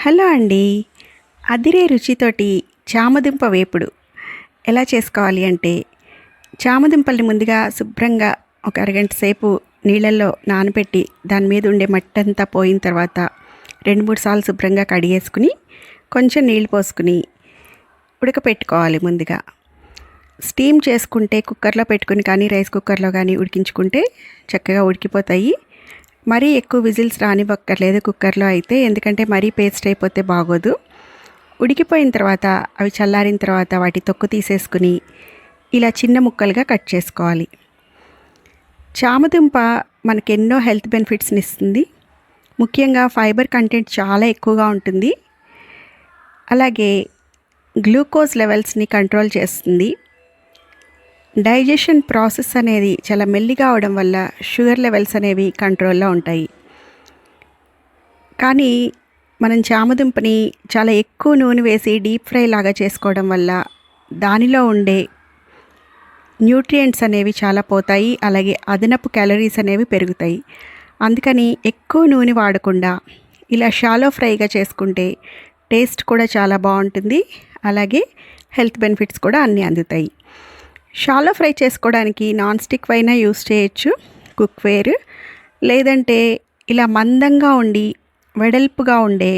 Hello అండి. అదిరే రుచితోటి చామదుంప వేపుడు ఎలా చేసుకోవాలి అంటే చామదుంపల్ని ముందుగా శుభ్రంగా ఒక అరగంట సేపు నీళ్ళల్లో నానబెట్టి దాని మీద ఉండే మట్టి అంతా పోయిన తర్వాత రెండు మూడు సార్లు శుభ్రంగా కడిగేసుకుని కొంచెం నీళ్ళు పోసుకుని ఉడకపెట్టుకోవాలి ముందుగా. స్టీమ్ చేసుకుంటే కుక్కర్లో పెట్టుకుని కానీ రైస్ కుక్కర్లో కానీ ఉడికించుకుంటే చక్కగా ఉడికిపోతాయి. మరీ ఎక్కువ విజిల్స్ రానివ్వక్కర్లేదు కుక్కర్లో అయితే ఎందుకంటే మరీ పేస్ట్ అయిపోతే బాగోదు. ఉడికిపోయిన తర్వాత అవి చల్లారిన తర్వాత వాటి తొక్కు తీసేసుకుని ఇలా చిన్న ముక్కలుగా కట్ చేసుకోవాలి. చామదుంప మనకి ఎన్నో హెల్త్ బెనిఫిట్స్ని ఇస్తుంది. ముఖ్యంగా ఫైబర్ కంటెంట్ చాలా ఎక్కువగా ఉంటుంది. అలాగే గ్లూకోజ్ లెవెల్స్ని కంట్రోల్ చేస్తుంది. డైజెషన్ ప్రాసెస్ అనేది చాలా మెల్లిగా అవడం వల్ల షుగర్ లెవెల్స్ అనేవి కంట్రోల్లో ఉంటాయి. కానీ మనం చామదుంపని చాలా ఎక్కువ నూనె వేసి డీప్ ఫ్రై లాగా చేసుకోవడం వల్ల దానిలో ఉండే న్యూట్రియంట్స్ అనేవి చాలా పోతాయి అలాగే అదనపు క్యాలరీస్ అనేవి పెరుగుతాయి. అందుకని ఎక్కువ నూనె వాడకుండా ఇలా షాలో ఫ్రైగా చేసుకుంటే టేస్ట్ కూడా చాలా బాగుంటుంది అలాగే హెల్త్ బెనిఫిట్స్ కూడా అన్నీ అందుతాయి. షాలో ఫ్రై చేసుకోవడానికి నాన్ స్టిక్ అయినా యూస్ చేయొచ్చు కుక్వేర్. లేదంటే ఇలా మందంగా ఉండి వెడల్పుగా ఉండే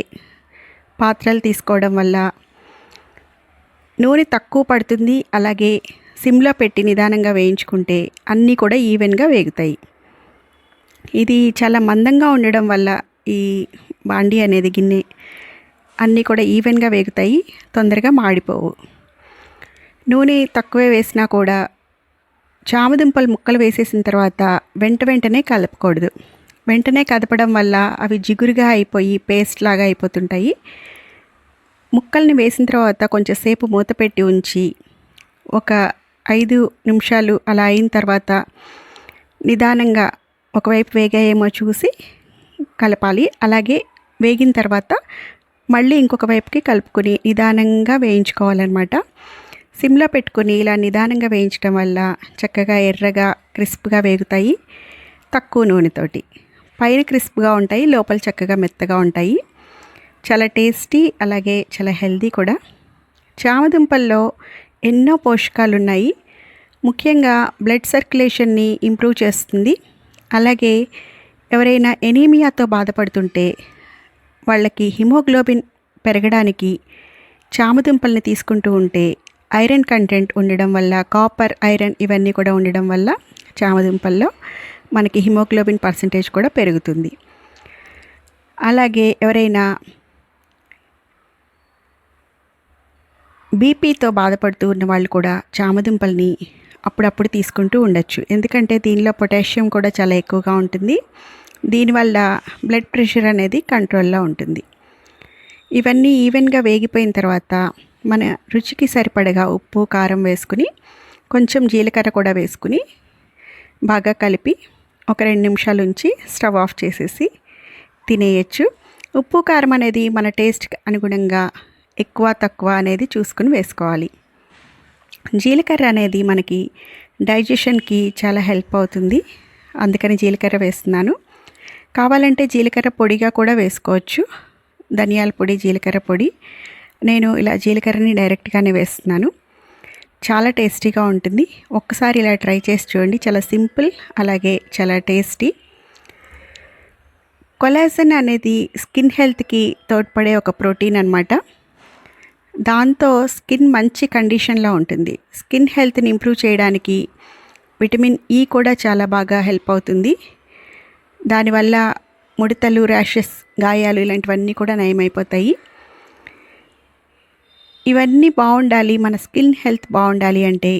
పాత్రలు తీసుకోవడం వల్ల నూనె తక్కువ పడుతుంది అలాగే సిమ్లో పెట్టి నిదానంగా వేయించుకుంటే అన్నీ కూడా ఈవెన్గా వేగుతాయి. ఇది చాలా మందంగా ఉండడం వల్ల ఈ బాండి అనేది గిన్నె అన్నీ కూడా ఈవెన్గా వేగుతాయి తొందరగా మాడిపోవు. నూనె తక్కువే వేసినా కూడా చామదుంపలు ముక్కలు వేసేసిన తర్వాత వెంట వెంటనే కలపకూడదు. వెంటనే కదపడం వల్ల అవి జిగురుగా అయిపోయి పేస్ట్ లాగా అయిపోతుంటాయి. ముక్కల్ని వేసిన తర్వాత కొంచెంసేపు మూత పెట్టి ఉంచి ఒక ఐదు నిమిషాలు అలా అయిన తర్వాత నిదానంగా ఒకవైపు వేగాయేమో చూసి కలపాలి. అలాగే వేగిన తర్వాత మళ్ళీ ఇంకొక వైపుకి కలుపుకొని నిదానంగా వేయించుకోవాలన్నమాట. సిమ్లో పెట్టుకొని ఇలా నిదానంగా వేయించడం వల్ల చక్కగా ఎర్రగా క్రిస్ప్గా వేగుతాయి తక్కువ నూనెతోటి. పైన క్రిస్ప్గా ఉంటాయి లోపల చక్కగా మెత్తగా ఉంటాయి. చాలా టేస్టీ అలాగే చాలా హెల్దీ కూడా. చామదుంపల్లో ఎన్నో పోషకాలు ఉన్నాయి ముఖ్యంగా బ్లడ్ సర్క్యులేషన్ని ఇంప్రూవ్ చేస్తుంది. అలాగే ఎవరైనా ఎనీమియాతో బాధపడుతుంటే వాళ్ళకి హిమోగ్లోబిన్ పెరగడానికి చామదుంపల్ని తీసుకుంటూ ఉంటే ఐరన్ కంటెంట్ ఉండడం వల్ల కాపర్ ఐరన్ ఇవన్నీ కూడా ఉండడం వల్ల చామదుంపల్లో మనకి హిమోగ్లోబిన్ పర్సంటేజ్ కూడా పెరుగుతుంది. అలాగే ఎవరైనా బీపీతో బాధపడుతూ ఉన్న వాళ్ళు కూడా చామదుంపల్ని అప్పుడప్పుడు తీసుకుంటూ ఉండొచ్చు. ఎందుకంటే దీనిలో పొటాషియం కూడా చాలా ఎక్కువగా ఉంటుంది. దీనివల్ల బ్లడ్ ప్రెషర్ అనేది కంట్రోల్లో ఉంటుంది. ఇవన్నీ ఈవెన్గా వేగిపోయిన తర్వాత మన రుచికి సరిపడగా ఉప్పు కారం వేసుకుని కొంచెం జీలకర్ర కూడా వేసుకుని బాగా కలిపి ఒక రెండు నిమిషాలు ఉంచి స్టవ్ ఆఫ్ చేసేసి తినేయచ్చు. ఉప్పు కారం అనేది మన టేస్ట్కి అనుగుణంగా ఎక్కువ తక్కువ అనేది చూసుకుని వేసుకోవాలి. జీలకర్ర అనేది మనకి డైజెషన్కి చాలా హెల్ప్ అవుతుంది. అందుకని జీలకర్ర వేస్తున్నాను. కావాలంటే జీలకర్ర పొడిగా కూడా వేసుకోవచ్చు. ధనియాల పొడి జీలకర్ర పొడి నేను ఇలా జీలకర్రని డైరెక్ట్గానే వేస్తున్నాను. చాలా టేస్టీగా ఉంటుంది. ఒక్కసారి ఇలా ట్రై చేసి చూడండి. చాలా సింపుల్ అలాగే చాలా టేస్టీ. కొలాజన్ అనేది స్కిన్ హెల్త్కి తోడ్పడే ఒక ప్రోటీన్ అనమాట దాంతో స్కిన్ మంచి కండిషన్లో ఉంటుంది. స్కిన్ హెల్త్ని ఇంప్రూవ్ చేయడానికి విటమిన్ ఈ కూడా చాలా బాగా హెల్ప్ అవుతుంది. దానివల్ల ముడతలు ర్యాషెస్ గాయాలు ఇలాంటివన్నీ కూడా నయమైపోతాయి. ఇవన్నీ బాగుండాలి మన స్కిన్ హెల్త్ బాగుండాలి అంటే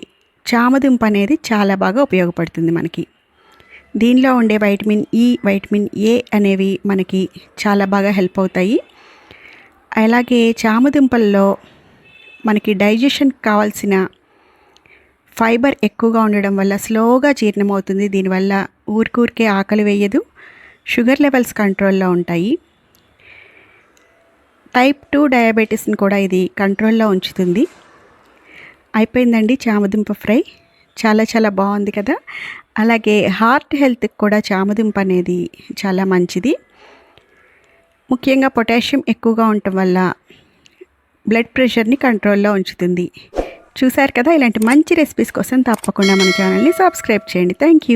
చామదుంప అనేది చాలా బాగా ఉపయోగపడుతుంది మనకి. దీనిలో ఉండే వైటమిన్ ఈ వైటమిన్ ఏ అనేవి మనకి చాలా బాగా హెల్ప్ అవుతాయి. అలాగే చామదుంపల్లో మనకి డైజెషన్ కావాల్సిన ఫైబర్ ఎక్కువగా ఉండడం వల్ల స్లోగా జీర్ణమవుతుంది. దీనివల్ల ఊరికూరికే ఆకలి వేయదు. షుగర్ లెవెల్స్ కంట్రోల్లో ఉంటాయి. టైప్ టూ డయాబెటీస్ని కూడా ఇది కంట్రోల్లో ఉంచుతుంది. అయిపోయిందండి చామదుంప ఫ్రై. చాలా చాలా బాగుంది కదా. అలాగే హార్ట్ హెల్త్కి కూడా చామదుంప అనేది చాలా మంచిది. ముఖ్యంగా పొటాషియం ఎక్కువగా ఉండటం వల్ల బ్లడ్ ప్రెషర్ని కంట్రోల్లో ఉంచుతుంది. చూశారు కదా ఇలాంటి మంచి రెసిపీస్ కోసం తప్పకుండా మన ఛానల్ని సబ్స్క్రైబ్ చేయండి. Thank you